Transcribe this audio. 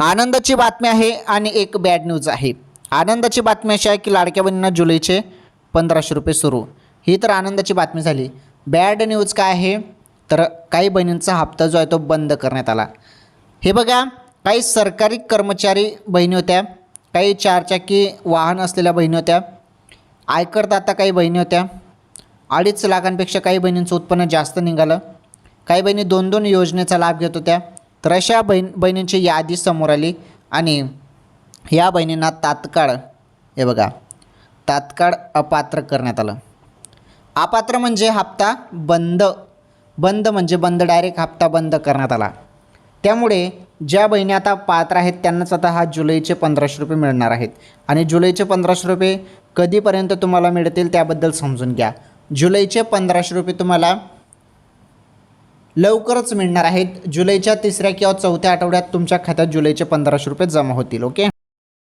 आनंदाची बातमी आहे आणि एक बॅड न्यूज आहे. आनंदाची बातमी अशी आहे की लाडक्या बहिणींना जुलैचे पंधराशे रुपये सुरू. ही तर आनंदाची बातमी झाली. बॅड न्यूज काय आहे? तर काही बहिणींचा हप्ता जो आहे तो बंद करण्यात आला. हे बघा काही सरकारी कर्मचारी बहिणी होत्या काही चारचाकी वाहन असलेल्या बहिणी होत्या आयकरदाता काही बहिणी होत्या अडीच लाखांपेक्षा काही बहिणींचं उत्पन्न जास्त निघालं. काही बहिणी दोन दोन योजनेचा लाभ घेत होत्या. तर अशा बहीण बहिणींची यादी समोर आली आणि या बहिणींना तात्काळ हे बघा तात्काळ अपात्र करण्यात आलं. अपात्र म्हणजे हप्ता बंद. बंद म्हणजे बंद डायरेक्ट हप्ता बंद करण्यात आला. त्यामुळे ज्या बहिणी आता पात्र आहेत त्यांनाच आता हा जुलैचे पंधराशे रुपये मिळणार आहेत. आणि जुलैचे पंधराशे रुपये कधीपर्यंत तुम्हाला मिळतील त्याबद्दल समजून घ्या. जुलैचे पंधराशे रुपये तुम्हाला लवकरच मिळणार आहेत. जुलैच्या तिसऱ्या किंवा चौथ्या आठवड्यात तुमच्या खात्यात जुलैचे पंधराशे रुपये जमा होतील ओके?